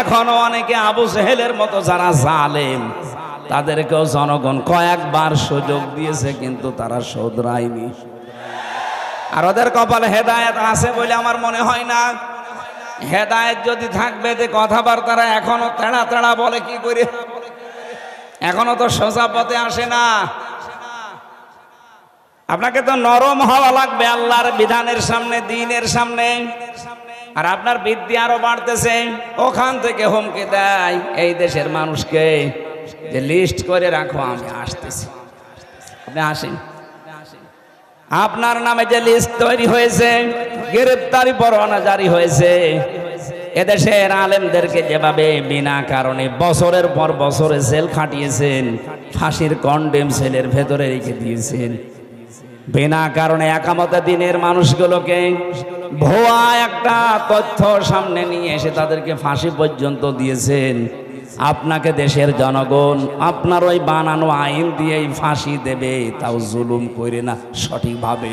এখনও অনেকে আবু সেহেলের মতো যারা জালেম, তাদেরকেও জনগণ কয়েকবার সুযোগ দিয়েছে, কিন্তু তারা শোধরায়নি। আর ওদের কপালে হেদায়েত আছে বলে আমার মনে হয় না। হেদায়েত যদি থাকবে যে কথাবার্তারা এখনও তেড়া তেড়া বলে কি করে? এখনও তো সোজা পথে আসে না। আপনাকে তো নরম হওয়া লাগবে আল্লাহর বিধানের সামনে, দিনের সামনে। আর আপনার বৃদ্ধি আরও বাড়তেছে। ওখান থেকে হুমকি দেয় এই দেশের মানুষকে যে লিস্ট করে রাখো, আমি আসতেছি। আপনি আসেন। আপনার নামে যে লিস্ট তৈরি হয়েছে, গ্রেপ্তারি পরোয়ানা জারি হয়েছে। এদেশের আলেমদেরকে যেভাবে বিনা কারণে বছরের পর বছরে সেল খাটিয়েছেন, ফাঁসির কন্ডেম সেলের ভেতরে রেখে দিয়েছেন বিনা কারণে একামত দিনের মানুষগুলোকে ভুয়া একটা তথ্য সামনে নিয়ে এসে তাদেরকে ফাঁসি পর্যন্ত দিয়েছেন। আপনাকে দেশের জনগণ, আপনার ওই বানানো আইন দিয়েই ফাঁসি দেবে, তাও জুলুম করে না সঠিকভাবে।